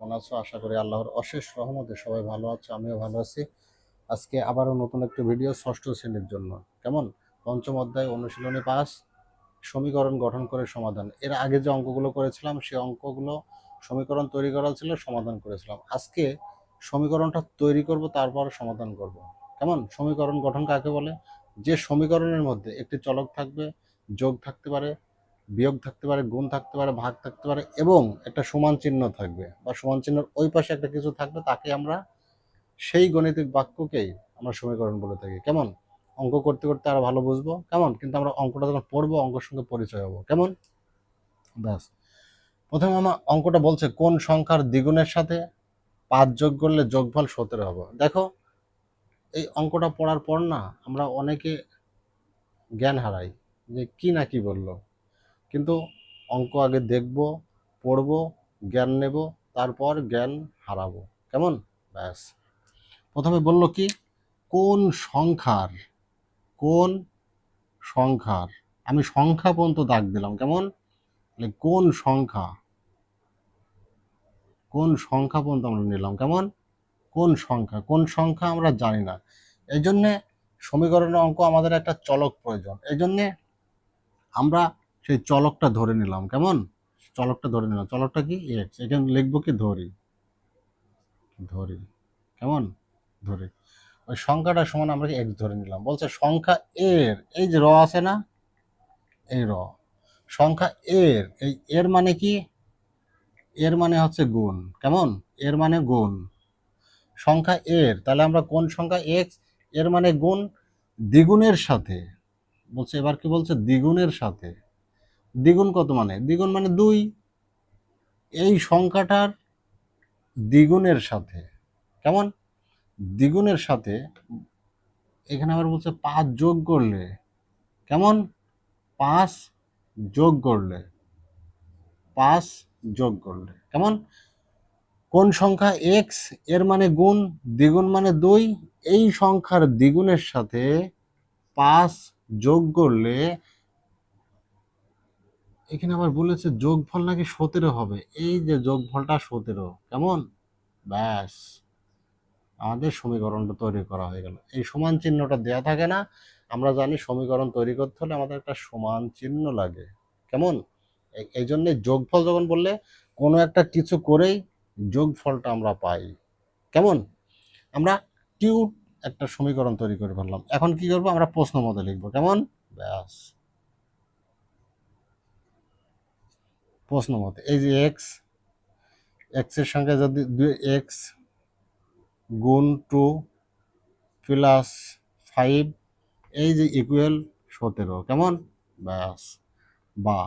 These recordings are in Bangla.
কেমন আছো? আশা করি আল্লাহর অশেষ রহমতে সবাই ভালো আছো, আমিও ভালো আছি। আজকে আবারও নতুন একটা ভিডিও ষষ্ঠ শ্রেণির জন্য। কেমন? পঞ্চম অধ্যায় অনুশীলনী পাস সমীকরণ গঠন করে সমাধান। এর আগে যে অঙ্কগুলো করেছিলাম সেই অঙ্কগুলো সমীকরণ তৈরি করা ছিল, সমাধান করেছিলাম। আজকে সমীকরণটা তৈরি করব, তারপর সমাধান করব। কেমন? সমীকরণ গঠন কাকে বলে? যে সমীকরণের মধ্যে একটি চলক থাকবে, যোগ থাকতে পারে বিয়োগ থাকতে পারে, গুণ থাকতে পারে, ভাগ থাকতে পারে এবং একটা সমান চিহ্ন থাকবে। বা সমান চিহ্নের ওই পাশে একটা কিছু থাকবে, তাকে আমরা সেই গণিতিক বাক্যকেই আমরা সমীকরণ বলে থাকি। কেমন? অঙ্ক করতে করতে আরও ভালো বুঝব। কেমন? কিন্তু আমরা অঙ্কটা যখন পড়ব, অঙ্কের সঙ্গে পরিচয় হব। কেমন? ব্যাস। প্রথমে আমার অঙ্কটা বলছে, কোন সংখ্যার দ্বিগুণের সাথে পাঁচ যোগ করলে যোগফল সতেরো হবে? দেখো, এই অঙ্কটা পড়ার পর না, আমরা অনেকে জ্ঞান হারাই যে কি না কি বলল। কিন্তু অঙ্ক আগে দেখব, পড়ব, জ্ঞান নেব, তারপর জ্ঞান হারাবো। কেমন? ব্যাস। প্রথমে বলল কি? কোন সংখ্যার? কোন সংখ্যার? আমি সংখ্যা পর্যন্ত দাগ দিলাম, কেমন? কোন সংখ্যা? কোন সংখ্যা পর্যন্ত আমরা নিলাম, কেমন? কোন সংখ্যা? কোন সংখ্যা আমরা জানি না। এই জন্যে সমীকরণের অঙ্ক আমাদের একটা চলক প্রয়োজন। এই জন্যে আমরা সেই চলকটা ধরে নিলাম, কেমন? চলকটা ধরে নিলাম। চলকটা কি? এক্স এখানে লিখব কি? ধরি। ধরি। কেমন? ধরি। ওই সংখ্যাটা সমান আমরা এক্স ধরে নিলাম। বলছে সংখ্যা এর, এই যে র আছে না? এই র। সংখ্যা এর, এই এর মানে কি? এর মানে হচ্ছে গুণ। কেমন? এর মানে গুণ। সংখ্যা এর, তাহলে আমরা কোন সংখ্যা এক্সের মানে গুণ দ্বিগুণের সাথে। বলছে, এবার কি বলছে? দ্বিগুণের সাথে। দ্বিগুণ কত মানে? দ্বিগুণ মানে দুই। এই সংখ্যাটার দ্বিগুণের সাথে, কেমন? দ্বিগুণের সাথে এখানে আবার বলছে পাঁচ যোগ করলে, কেমন? পাঁচ যোগ করলে, পাঁচ যোগ করলে, কেমন? কোন সংখ্যা এক্সের মানে গুণ, দ্বিগুণ মানে দুই। এই সংখ্যার দ্বিগুণের সাথে পাঁচ যোগ করলে এখানে আবার বলেছে যোগফল নাকি সতেরো হবে। এই যে যোগফলটা সতেরো, কেমন? ব্যাস। আমাদের সমীকরণটা তৈরি করা হয়ে গেল। এই সমান চিহ্নটা দেয়া থাকে না। আমরা জানি সমীকরণ তৈরি করতে হলে আমাদের একটা সমান চিহ্ন লাগে। কেমন? এই- জন্যে যোগফল যখন বললে, কোনো একটা কিছু করেই যোগফলটা আমরা পাই। কেমন? আমরা কিউট একটা সমীকরণ তৈরি করে ফেললাম। এখন কি করব? আমরা প্রশ্ন মতো লিখব। কেমন? ব্যাস। প্রশ্ন মতে। এই যে এক্স এক্সের সঙ্গে যদি দুই এক্স গুণ টু প্লাস ফাইভ এই যে ইকুয়াল সতেরো, কেমন? ব্যাস, বা।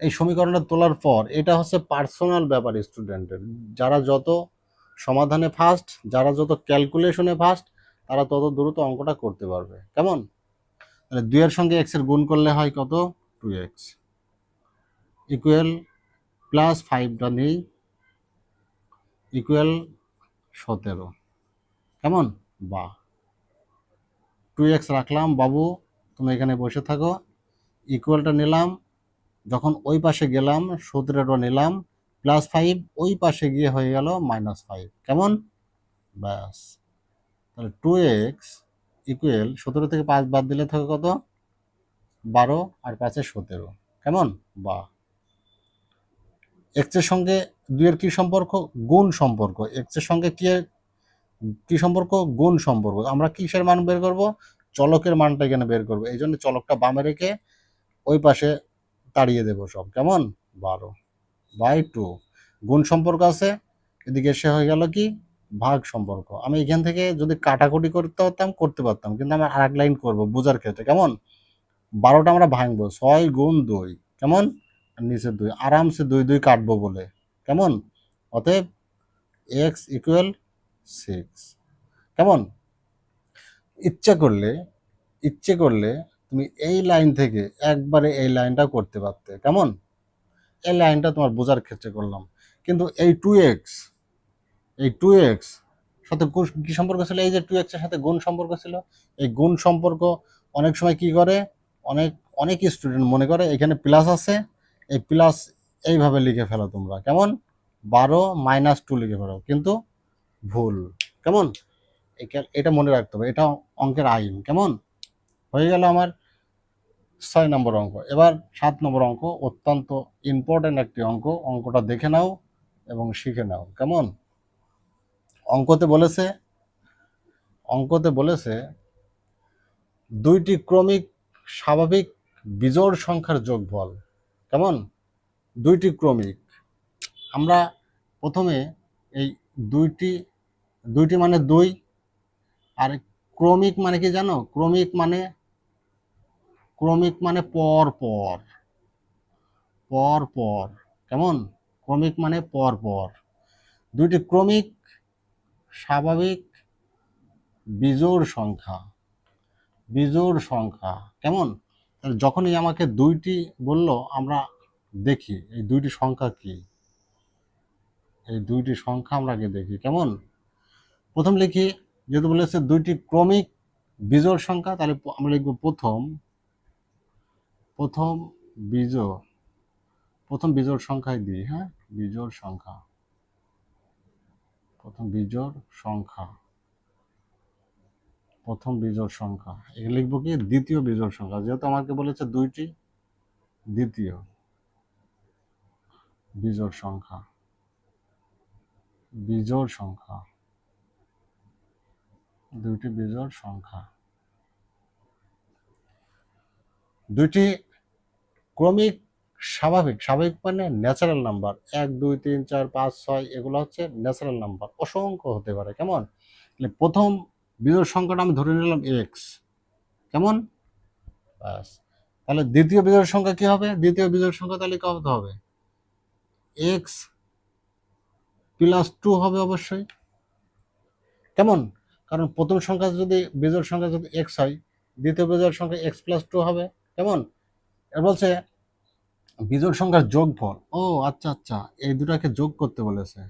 এই সমীকরণটা তোলার পর, এটা হচ্ছে পার্সোনাল ব্যাপার স্টুডেন্টের যারা যত সমাধানে ফার্স্ট যারা যত ক্যালকুলেশনে ফার্স্ট তারা তত দ্রুত অঙ্কটা করতে পারবে। কেমন? তাহলে দুইয়ের সঙ্গে এক্সের গুণ করলে হয় কত? টু এক্স ইকুয়াল প্লাস ফাইভটা নেই ইকুয়াল সতেরো। কেমন? বা। টু এক্স রাখলাম, বাবু, তুমি এখানে বসে থাকো। ইকুয়ালটা নিলাম, যখন ওই পাশে গেলাম সতেরোটা নিলাম প্লাস ফাইভ ওই পাশে গিয়ে হয়ে গেল মাইনাস ফাইভ কেমন? ব্যাস। তাহলে টু এক্স ইকুয়াল সতেরো থেকে পাঁচ বাদ দিলে থাকে কত? বারো, আর পাঁচে সতেরো। কেমন? বা। এক্সের সঙ্গে দুইয়ের কি সম্পর্ক? গুণ সম্পর্ক। এক্সের সঙ্গে কি কি সম্পর্ক? গুণ সম্পর্ক। আমরা কিসের মান বের করব? চলকের মানটা এখানে বের করব। এই জন্য চলকটা বামে রেখে ওই পাশে তাড়িয়ে দেবো সব। কেমন? বারো বাই টু। গুণ সম্পর্ক আছে। এদিকে এসে হয়ে গেল কি? ভাগ সম্পর্ক। আমি এখান থেকে যদি কাটাকুটি করতে পারতাম করতে পারতাম। কিন্তু আমি আর এক লাইন করব বোঝার ক্ষেত্রে। কেমন? বারোটা আমরা ভাঙবো। ছয় গুণ দুই। কেমন? নিচে দুই, আরামসে দুই দুই কাটবো বলে। কেমন? অতএব এক্স ইকুয়াল সিক্স কেমন? ইচ্ছা করলে, ইচ্ছে করলে তুমি এই লাইন থেকে একবারে এই লাইনটা করতে পারতে। কেমন? এই লাইনটা তোমার বোঝার ক্ষেত্রে করলাম। কিন্তু এই টু এক্স এই টু এক্স সাথে কি সম্পর্ক ছিল? এই যে টু এক্সের সাথে গুণ সম্পর্ক ছিল? এই গুণ সম্পর্ক অনেক সময় কি করে? অনেক অনেক স্টুডেন্ট মনে করে, এখানে প্লাস আছে। এই প্লাস এইভাবে লিখে ফেলো তোমরা। কেমন? বারো মাইনাস টু লিখে পারো কিন্তু ভুল। কেমন? এটা মনে রাখতে হবে। এটা অঙ্কের আইন। কেমন? হয়ে গেল আমার ছয় নম্বর অঙ্ক। এবার সাত নম্বর অঙ্ক। অত্যন্ত ইম্পর্ট্যান্ট একটি অঙ্ক। অঙ্কটা দেখে নাও এবং শিখে নাও। কেমন? অঙ্কতে বলেছে অঙ্কতে বলেছে, দুইটি ক্রমিক স্বাভাবিক বিজোড় সংখ্যার যোগফল। কেমন? দুইটি ক্রমিক। আমরা প্রথমে এই দুইটি দুইটি মানে দুই, আর ক্রমিক মানে কি জানো? ক্রমিক মানে ক্রমিক মানে পর পর। পর পর। কেমন? ক্রমিক মানে পর পর। দুইটি ক্রমিক, স্বাভাবিক বিজোড় সংখ্যা। বিজোড় সংখ্যা। কেমন? যখনই আমাকে দুইটি বলল, আমরা দেখি, এই দুইটি সংখ্যা কি? এই দুইটি সংখ্যা আমরা আগে দেখি, কেমন? প্রথম লিখি, যেহেতু বলেছে দুইটি ক্রমিক বিজোড় সংখ্যা, তাহলে আমরা লিখব প্রথম প্রথম বিজোড় প্রথম বিজোড় সংখ্যায় দিই হ্যাঁ? বিজোড় সংখ্যা, প্রথম বিজোড় সংখ্যা। প্রথম বিজোড় সংখ্যা। এখানে লিখব কি? দ্বিতীয় বিজোড় সংখ্যা। যেহেতু আমাকে বলেছে দুইটি, দ্বিতীয় বিজোড় সংখ্যা। বিজোড় সংখ্যা। দুইটি বিজোড় সংখ্যা। দুইটি ক্রমিক স্বাভাবিক। স্বাভাবিক মানে ন্যাচারাল নাম্বার এক, দুই, তিন, চার, পাঁচ, ছয়, এগুলো হচ্ছে ন্যাচারাল নাম্বার অসংখ্য হতে পারে। কেমন? প্রথম বিজোড় সংখ্যাটা আমি ধরে নিলাম এক্স কেমন? তাহলে দ্বিতীয় বিজোড় সংখ্যা কি হবে? দ্বিতীয় বিজোড় সংখ্যা তাহলে কত হবে? এক্স প্লাস টু হবে অবশ্যই। কেমন? কারণ প্রথম সংখ্যা যদি, বিজোড় সংখ্যা যদি এক্স হয়, দ্বিতীয় বিজোড় সংখ্যা এক্স প্লাস টু হবে। কেমন? এর বলছে, বিজোড় সংখ্যার যোগফল। ও আচ্ছা আচ্ছা এই দুটাকে যোগ করতে বলেছে।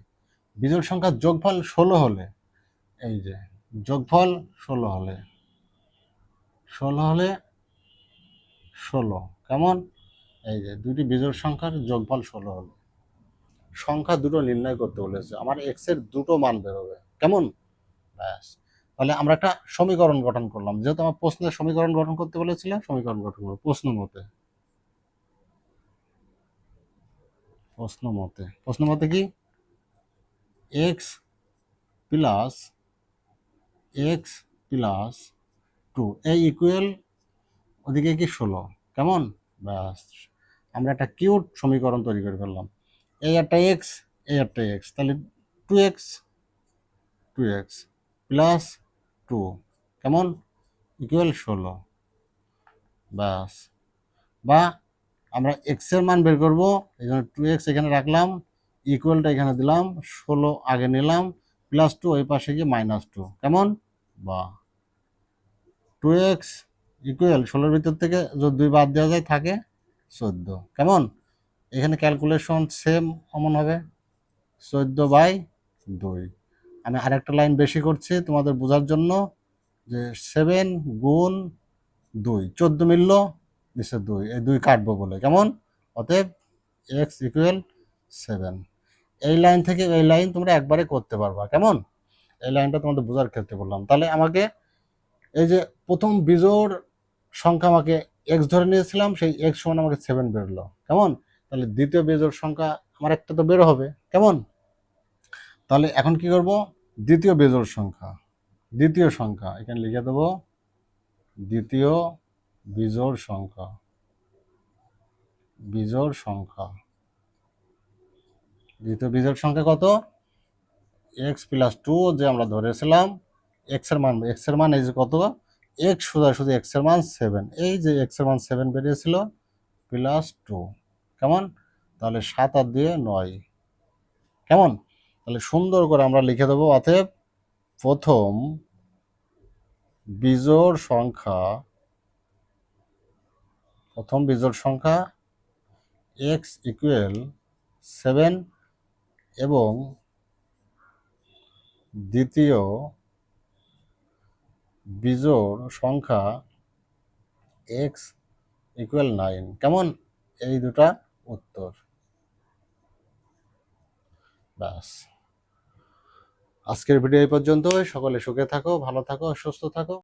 বিজোড় সংখ্যার যোগফল ষোলো হলে, এই যে যোগফল ষোলো হলে ষোলো হলে ষোলো, কেমন? এই যে দুটি বিজোড় সংখ্যার যোগফল ষোলো হলে। সংখ্যা দুটো নির্ণয় করতে বলেছে, আমার এক্সের দুটো মান বেরোবে, কেমন? ব্যাস, তাহলে আমরা একটা সমীকরণ গঠন করলাম, যেহেতু আমার প্রশ্নের সমীকরণ গঠন করতে বলেছিল সমীকরণ গঠন করব প্রশ্ন মতে। প্রশ্ন মতে প্রশ্ন মতে কি? X plus X plus two এই ইকুয়াল ওদিকে কি ষোলো? কেমন? ব্যাস। আমরা একটা কিউট সমীকরণ তৈরি করে ফেললাম। এই একটা এক্স এই একটা এক্স তাহলে two X two X plus two কেমন? ইকুয়াল ষোলো। ব্যাস। বা আমরা এক্সের মান বের করব। জন্য টু এক্স এখানে রাখলাম ইকুয়ালটা এখানে দিলাম, ষোলো আগে নিলাম প্লাস টু ওই পাশে গিয়ে মাইনাস টু। কেমন? বা। টু এক্স ইকুয়াল ষোলোর ভিতর থেকে যদি দুই বাদ দেওয়া যায়, থাকে চোদ্দ। কেমন? এখানে ক্যালকুলেশন সেম অমন হবে, চোদ্দ বাই দুই। আমি আরেকটা লাইন বেশি করছি তোমাদের বোঝার জন্য যে সেভেন গুণ দুই, চোদ্দ মিলল, নিচে দুই। এই দুই কাটবো বলে। কেমন? অতএব এক্স ইকুয়াল সেভেন এই লাইন থেকে এই লাইন তোমরা একবারে করতে পারবা, কেমন? এই লাইনটা তোমাদের বোঝার ক্ষেত্রে বললাম। তাহলে আমাকে এই যে প্রথম বিজোড় সংখ্যা আমাকে এক্স ধরে নিয়েছিলাম, সেই এক্স সমান আমাকে সেভেন বেরোলো, কেমন? তাহলে দ্বিতীয় বিজোড় সংখ্যা আমার একটা তো বেরো হবে, কেমন? তাহলে এখন কি করব? দ্বিতীয় বেজোড় সংখ্যা, দ্বিতীয় সংখ্যা, এখানে লিখে দেবো দ্বিতীয় বিজোড় সংখ্যা বিজোড় সংখ্যা। দ্বিতীয় বিজোড় সংখ্যা কত? এক্স প্লাস টু যে আমরা ধরেছিলাম এক্সের মান এক্সের মান এই যে কত? এক্স সোজা শুধু এক্সের মান সেভেন এই যে এক্সের মান সেভেন বেরিয়েছিল প্লাস টু কেমন? তাহলে সাত আর দিয়ে নয়। কেমন? তাহলে সুন্দর করে আমরা লিখে দেবো, অতএব প্রথম বিজোড় সংখ্যা, প্রথম বিজোড় সংখ্যা এক্স ইকুয়াল সেভেন এবং দ্বিতীয় বিজোড় সংখ্যা এক্স ইকুয়াল নাইন কেমন? এই দুটা উত্তর। ব্যাস। আজকের ভিডিও এই পর্যন্তই। সকলে সুখে থাকো, ভালো থাকো, সুস্থ থাকো।